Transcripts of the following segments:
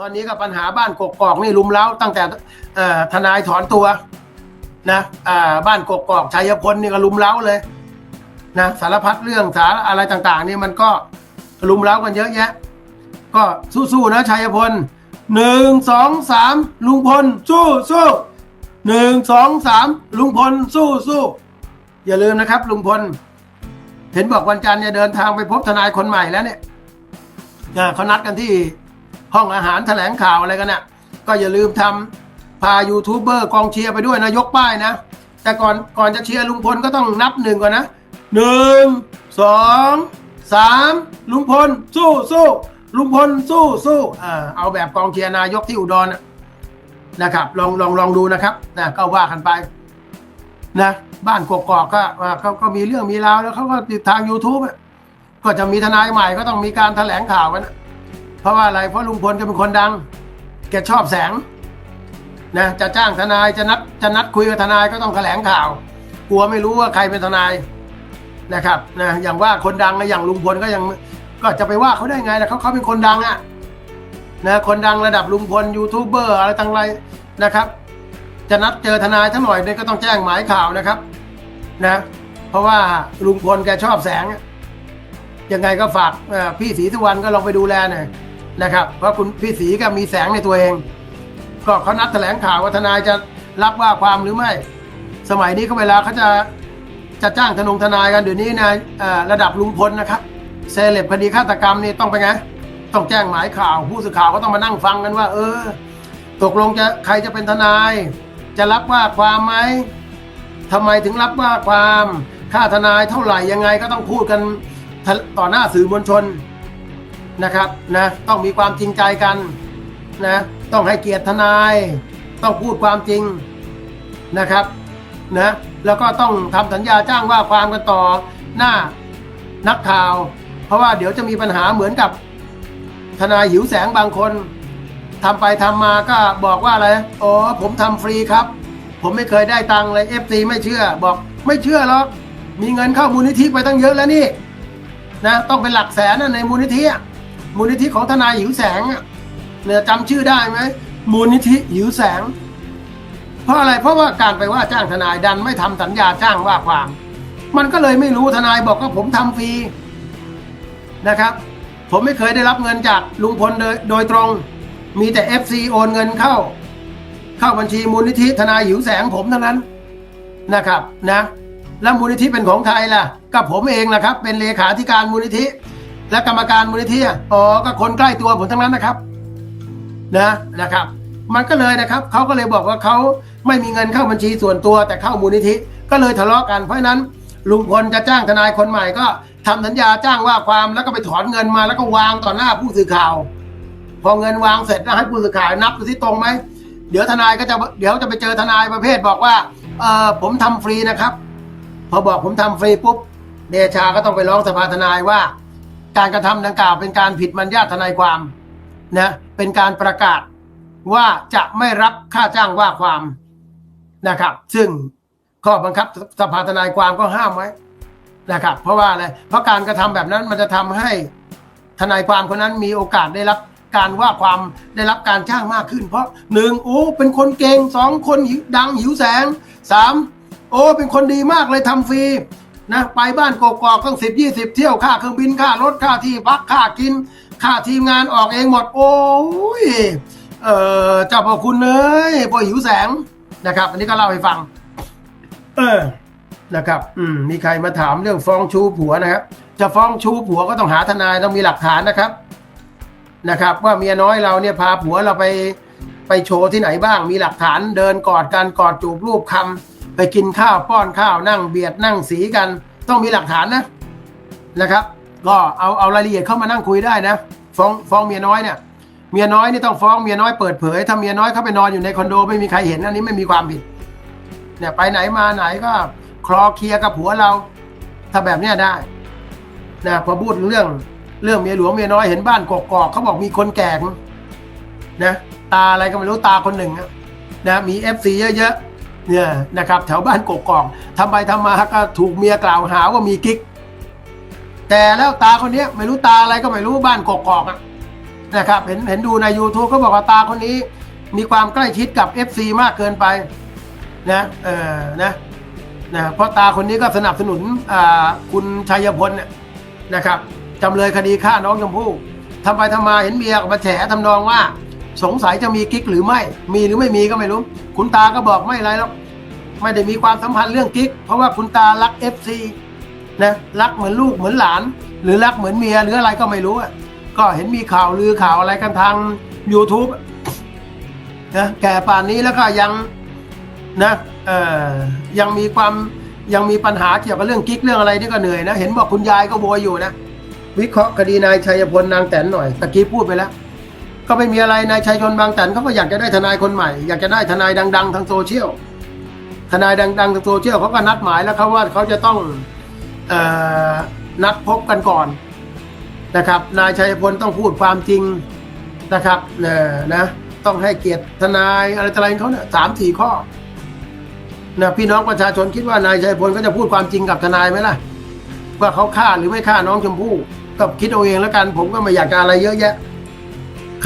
ตอนนี้ก็ปัญหาบ้านกกอกนี่ลุมเล้าตั้งแต่ทนายถอนตัวนะบ้านกกอกชัยพลนี่ก็ลุมเล้าเลยนะสารพัดเรื่องสารอะไรต่าง ๆ นี่มันก็ลุมเล้ากันเยอะแยะ ก็สู้ๆนะชัยพลหนึ่งสองสามลุงพลสู้สู้หนึ่งสองสามลุงพลสู้สู้อย่าลืมนะครับ ลุงพล เห็นบอกวันจันทร์จะเดินทางไปพบทนายคนใหม่แล้วเนี่ยเขานัดกันที่ ห้องอาหารแถลงข่าวอะไรกันเนี่ยก็อย่าลืมทำพายูทูบเบอร์กองเชียร์ไปด้วยนะยกป้ายนะ แต่ก่อนก่อนจะเชียร์ลุงพลก็ต้องนับหนึ่งก่อนนะหนึ่งสองสามลุงพลสู้สู้ลุงพลสู้สู้อ่าเอาแบบกองเชียร์นายกที่อุดรนะนะครับ ลองลองลองดูนะครับนะก็ว่ากันไปนะบ้านกกอกก็อ่าเขาก็มีเรื่องมีราวแล้วเขาก็ติดทาง YouTube ก็จะมีทนายใหม่ก็ต้องมีการแถลงข่าวกันอะ ราะว่าอะไรเพราะลุงพลแกเป็นคนดัง แกชอบแสงนะจะจ้างทนายจะนัดจะนัดคุยกับทนายก็ต้องแถลงข่าว กลัวไม่รู้ว่าใครเป็นทนายนะครับนะอย่างว่าคนดังนะอย่างลุงพลก็ยังก็จะไปว่าเขาได้ไงนะเขาเขาเป็นคนดังอะนะคนดังระดับลุงพลยูทูบเบอร์อะไรต่างไรนะครับ จะนัดเจอทนายทั้งหน่อยเนี่ยก็ต้องแจ้งหมายข่าวนะครับนะเพราะว่าลุงพลแกชอบแสงอะยังไงก็ฝากพี่ศรีสุวรรณก็ลองไปดูแลหน่อย นะครับ เพราะคุณพี่ศรีก็มีแสงในตัวเอง ก็เขานัดแถลงข่าวว่าทนายจะรับว่าความหรือไม่ สมัยนี้เขาเวลาเขาจะจะจ้างทนงทนายกันเดี๋ยวนี้นะระดับลุงพลนะครับเซเลบคดีฆาตกรรมนี่ต้องไปไงต้องแจ้งหมายข่าว ผู้สื่อข่าวก็ต้องมานั่งฟังกันว่า เออ ตกลงจะใครจะเป็นทนาย จะรับว่าความไหมทำไมถึงรับว่าความค่าทนายเท่าไหร่ยังไงก็ต้องพูดกันต่อหน้าสื่อมวลชน นะครับนะต้องมีความจริงใจกันนะต้องให้เกียรติทนาย ต้องพูดความจริงนะครับนะแล้วก็ต้องทำสัญญาจ้างว่าความกันต่อหน้านักข่าว เพราะว่าเดี๋ยวจะมีปัญหาเหมือนกับทนายหิวแสงบางคนทำไปทำมาก็บอกว่าอะไรอ๋อผมทำฟรีครับ ผมไม่เคยได้ตังค์เลย FC ไม่เชื่อ บอกไม่เชื่อหรอกมีเงินเข้ามูลนิธิไปตั้งเยอะแล้วนี่นะต้องเป็นหลักแสนนะในมูลนิธิอะ มูลนิธิของทนายหิวแสงเนี่ยจำชื่อได้ไหมมูลนิธิหิวแสง เพราะอะไรเพราะว่าการไปว่าจ้างทนายดันไม่ทำสัญญาจ้างว่าความ มันก็เลยไม่รู้ทนายบอกว่าผมทำฟรีนะครับ ผมไม่เคยได้รับเงินจากลุงพลโดยโดยตรง มีแต่ FC โอนเงินเข้า เข้าบัญชีมูลนิธิทนายหิวแสงผมเทั้งนั้นนะครับนะแล้วมูลนิธิเป็นของใครล่ะก็ผมเองนะครับ เป็นเลขาธิการมูลนิธิ และกรรมการมูลนิธิอ๋อก็คนใกล้ตัวผมทั้งนั้นนะครับนะนะครับ มันก็เลยนะครับเขาก็เลยบอกว่าเขาไม่มีเงินเข้าบัญชีส่วนตัว แต่เข้ามูลนิธิก็เลยทะเลาะกันเพราะนั้นลุงพลจะจ้างทนายคนใหม่ก็ทำสัญญาจ้างว่าความแล้วก็ไปถอนเงินมาแล้วก็วางต่อหน้าผู้สื่อข่าว พอเงินวางเสร็จแล้วให้ผู้สื่อข่าวนับดูที่ตรงไหมเดี๋ยวทนายก็จะเดี๋ยวจะไปเจอทนายประเภทบอกว่าเออผมทำฟรีนะครับ พอบอกผมทำฟรีปุ๊บเดชาก็ต้องไปร้องสภาทนายว่า การกระทำดังกล่าวเป็นการผิดมัญญาทนายความนะเป็นการประกาศว่าจะไม่รับค่าจ้างว่าความนะครับ ซึ่งข้อบังคับสภาทนายความก็ห้ามไว้นะครับ เพราะว่าอะไรเพราะการกระทำแบบนั้นมันจะทำให้ทนายความคนนั้นมีโอกาสได้รับการว่าความได้รับการจ้างมากขึ้น เพราะหนึ่งโอ้เป็นคนเก่งสองคนดังหิวแสงสามโอ้เป็นคนดีมากเลยทำฟรี นะไปบ้านกอกๆต้องสิบยี่สิบเที่ยวค่าเครื่องบินค่ารถค่าที่พักค่ากิน ค่าทีมงานออกเองหมดโอ้ยเออเจ้าพ่อคุณเอ้ยพอหิวแสงนะครับ อันนี้ก็เล่าให้ฟัง เออนะครับ อืมมีใครมาถามเรื่องฟ้องชู้ผัวนะครับจะฟ้องชู้ผัวก็ต้องหาทนายต้องมีหลักฐานนะครับ นะครับ ว่าเมียน้อยเราเนี่ยพาผัวเราไปไปโชว์ที่ไหนบ้าง มีหลักฐานเดินกอดกันกอดจูบรูปคำ ไปกินข้าวป้อนข้าวนั่งเบียดนั่งสีกัน ต้องมีหลักฐานนะนะครับ ก็เอาเอารายละเอียดเข้ามานั่งคุยได้นะฟ้องฟ้องเมียน้อยเนี่ยเมียน้อยนี่ต้องฟ้องเมียน้อยเปิดเผยถ้าเมียน้อยเข้าไปนอนอยู่ในคอนโดไม่มีใครเห็นอันนี้ไม่มีความผิดเนี่ยไปไหนมาไหนก็คลอเคลียกับผัวเรา ถ้าแบบเนี้ยได้นะพอพูดเรื่องเรื่องเมียหลวงเมียน้อยเห็นบ้านกอกๆเขาบอกมีคนแก่นะตาอะไรก็ไม่รู้ตาคนหนึ่งนะมีเอฟซีเยอะๆ เนี่ยนะครับแถวบ้านกอกๆทำไปทำมาก็ถูกเมียกล่าวหาว่ามีกิ๊ก แต่แล้วตาคนนี้ไม่รู้ตาอะไรก็ไม่รู้บ้านกอกอะนะครับเห็นเห็นดูใน YouTube ก็บอกว่าตาคนนี้มีความใกล้ชิดกับ FC มากเกินไปนะเออนะนะเพราะตาคนนี้ก็สนับสนุนคุณชัยพลนะครับจำเลยคดีฆ่าน้องชมพู่ทำไปทำมาเห็นเมียกมาแฉทำนองว่า สงสัยจะมีกิ๊กหรือไม่ มีหรือไม่มีก็ไม่รู้ คุณตาก็บอกไม่ไรหรอกไม่ได้มีความสัมพันธ์เรื่องกิ๊ก เพราะว่าคุณตารัก FC นะรักเหมือนลูกเหมือนหลาน หรือรักเหมือนเมียหรืออะไรก็ไม่รู้อะก็เห็นมีข่าวลือข่าวอะไรกันทาง YouTube นะแก่ป่านนี้แล้วก็ยังนะเอ่อยังมีความยังมีปัญหาเกี่ยวกับเรื่องกิ๊กเรื่องอะไรนี่ก็เหนื่อยนะ เห็นบอกคุณยายก็โวยอยู่นะ วิเคราะห์คดีนายชัยพลนางแตนหน่อยตะกี้พูดไปแล้ว ก็ไม่มีอะไรนายชัยชนบางแตนเขาก็อยากจะได้ทนายคนใหม่ อยากจะได้ทนายดัง ๆ ทางโซเชียลทนายดังๆทางโซเชียลเขาก็นัดหมายแล้วเขาว่าเขาจะต้องออนัดพบกันก่อนนะครับ นายชัยพลต้องพูดความจริงนะครับเนอนะ ต้องให้เกียรติทนายอะไรอะไรเขาเนี่ยสามสี่ข้อนะพี่น้องประชาชนคิดว่านายชัยพลก็จะพูดความจริงกับทนายไหมล่ะว่าเขาฆ่าหรือไม่ฆ่าน้องชมพู่ก็คิดเอาเองแล้วกัน ผมก็ไม่อยากจะอะไรเยอะแยะ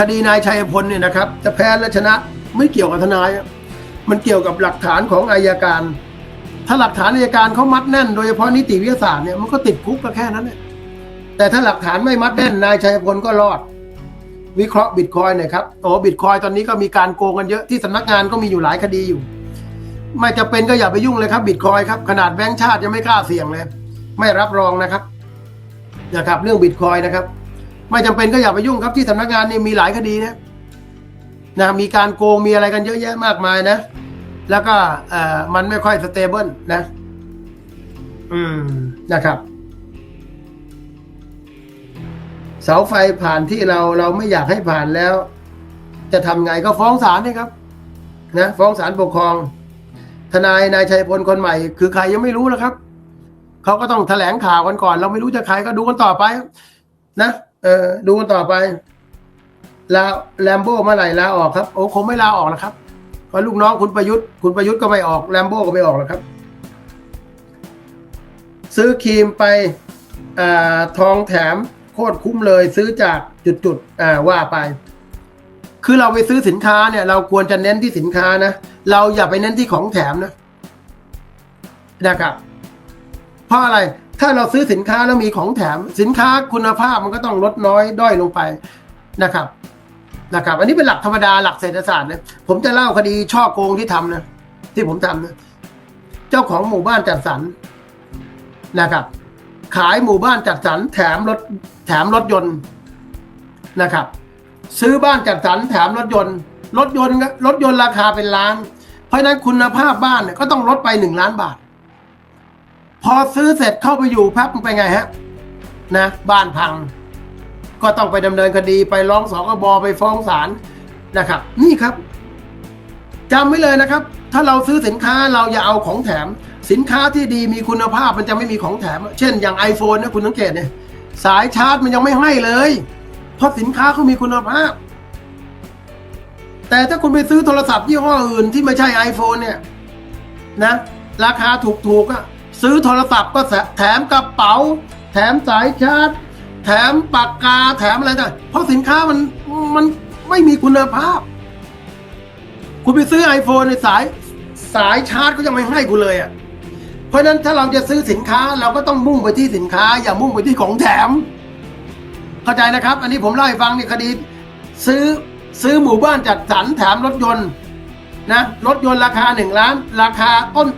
คดีนายชัยพลเนี่ยนะครับ จะแพ้และชนะไม่เกี่ยวกับทนาย มันเกี่ยวกับหลักฐานของอายการ ถ้าหลักฐานอายการเขามัดแน่น โดยเฉพาะนิติวิทยาศาสตร์เนี่ยมันก็ติดคุกก็แค่นั้นแหละแต่ถ้าหลักฐานไม่มัดแน่นนายชัยพลก็รอด วิเคราะห์บิตคอยหน่อยครับโอ้บิตคอยตอนนี้ก็มีการโกงกันเยอะที่สำนักงานก็มีอยู่หลายคดีอยู่ ไม่จะเป็นก็อย่าไปยุ่งเลยครับบิตคอยครับขนาดแบงก์ชาติยังไม่กล้าเสี่ยงเลย ไม่รับรองนะครับนะครับเรื่องบิตคอยนะครับ ไม่จำเป็นก็อย่าไปยุ่งครับที่สำนักงานนี่มีหลายคดีนะนะมีการโกงมีอะไรกันเยอะแยะมากมายนะ แล้วก็เอ่อมันไม่ค่อยสเตเบิลนะ อืมนะครับ เสาไฟผ่านที่เราเราไม่อยากให้ผ่านแล้ว จะทำไงก็ฟ้องศาลนี่ครับ นะฟ้องศาลปกครอง ทนายนายชัยพลคนใหม่ คือใครยังไม่รู้นะครับเขาก็ต้องแถลงข่าวกันก่อน เราไม่รู้จะใครก็ดูกันต่อไป นะ เออ ดูกันต่อไปลาแลมโบ้เมื่อไหร่ลาออกครับ โอ้คงไม่ลาออกแล้วครับเพราะลูกน้องคุณประยุทธ์คุณประยุทธ์ก็ไม่ออกแลมโบ้ก็ไม่ออกแล้วครับ ซื้อครีมไปอทองแถมโคตรคุ้มเลย ซื้อจากจุดๆว่าไป คือเราไปซื้อสินค้าเนี่ย เราควรจะเน้นที่สินค้านะเราอย่าไปเน้นที่ของแถมนะนะครับเพราะอะไร ถ้าเราซื้อสินค้าแล้วมีของแถม สินค้าคุณภาพมันก็ต้องลดน้อยด้อยลงไปนะครับนะครับ อันนี้เป็นหลักธรรมดาหลักเศรษฐศาสตร์นะผมจะเล่าคดีช่อโกงที่ทำนะที่ผมทำนะเจ้าของหมู่บ้านจัดสรรนะครับ ขายหมู่บ้านจัดสรรแถมรถแถมรถยนต์นะครับ ซื้อบ้านจัดสรรแถมรถยนต์ รถยนต์รถยนต์ราคาเป็นล้าน เพราะฉะนั้นคุณภาพบ้านเนี่ยก็ต้องลดไปหนึ่งล้านบาท พอซื้อเสร็จเข้าไปอยู่พักมันไปไงฮะ นะ บ้านพัง ก็ต้องไปดำเนินคดีไปร้องสกบไปฟ้องศาลนะครับ นี่ครับจำไว้เลยนะครับ ถ้าเราซื้อสินค้าเราอย่าเอาของแถม สินค้าที่ดีมีคุณภาพมันจะไม่มีของแถม เช่นอย่าง iPhone นะคุณสังเกตเนี่ยสายชาร์จมันยังไม่ให้เลย เพราะสินค้าเขามีคุณภาพ แต่ถ้าคุณไปซื้อโทรศัพท์ยี่ห้ออื่นที่ไม่ใช่ iPhone เนี่ย นะ ราคาถูกๆอะ ซื้อโทรศัพท์ก็แถมกระเป๋า แถมสายชาร์จ แถมปากกาแถมอะไรต่างเพราะสินค้ามันมันไม่มีคุณภาพ คุณไปซื้อ iPhone ในสายสายชาร์จก็ยังไม่ให้คุณเลยอะ่ะเพราะนั้นถ้าเราจะซื้อสินค้าเราก็ต้องมุ่งไปที่สินค้า อย่ามุ่งไปที่ของแถม เข้าใจนะครับ อันนี้ผมเล่าให้ฟังนี่คดี ซื้อซื้อหมู่บ้านจัดสรรแถมรถยนต์นะรถยนต์ราคาหนึ่งล้าน ราคาต้น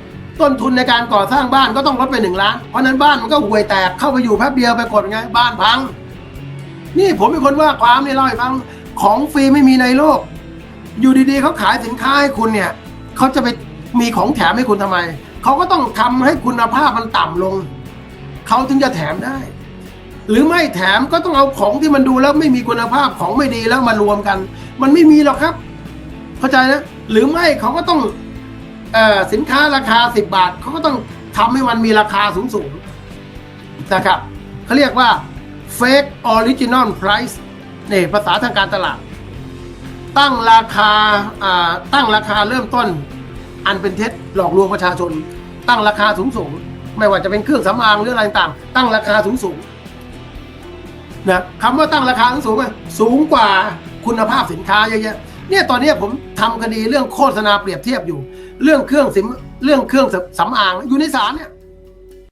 ต้นทุนในการก่อสร้างบ้านก็ต้องลดไปหนึ่งล้าน เพราะนั้นบ้านมันก็ห่วยแตกเข้าไปอยู่แป๊บเดียวไปกดไงบ้านพัง นี่ผมเป็นคนว่าความนี่เล่าให้ฟังของฟรีไม่มีในโลก อยู่ดีๆเขาขายสินค้าให้คุณเนี่ยเขาจะไปมีของแถมให้คุณทำไม เขาก็ต้องทำให้คุณภาพมันต่ำลง เขาถึงจะแถมได้ หรือไม่แถมก็ต้องเอาของที่มันดูแล้วไม่มีคุณภาพของไม่ดีแล้วมารวมกัน มันไม่มีหรอกครับ เข้าใจนะ หรือไม่เขาก็ต้อง สินค้าราคา 10 บาทเขาก็ต้องทำให้มันมีราคาสูงสูงนะครับเขาเรียกว่า fake original price นี่ภาษาทางการตลาด ตั้งราคาตั้งราคาเริ่มต้น อันเป็นเท็จหลอกลวงประชาชน ตั้งราคาสูงสูงไม่ว่าจะเป็นเครื่องสำอางหรืออะไรต่างตั้งราคาสูงสูงนะคำว่าตั้งราคาสูงสูงสูงกว่าคุณภาพสินค้าเยอะๆเนี่ยตอนนี้ผมทำคดีเรื่องโฆษณาเปรียบเทียบอยู่ เรื่องเครื่องสิมเรื่องเครื่องสำอางอยู่ในศาลเนี่ย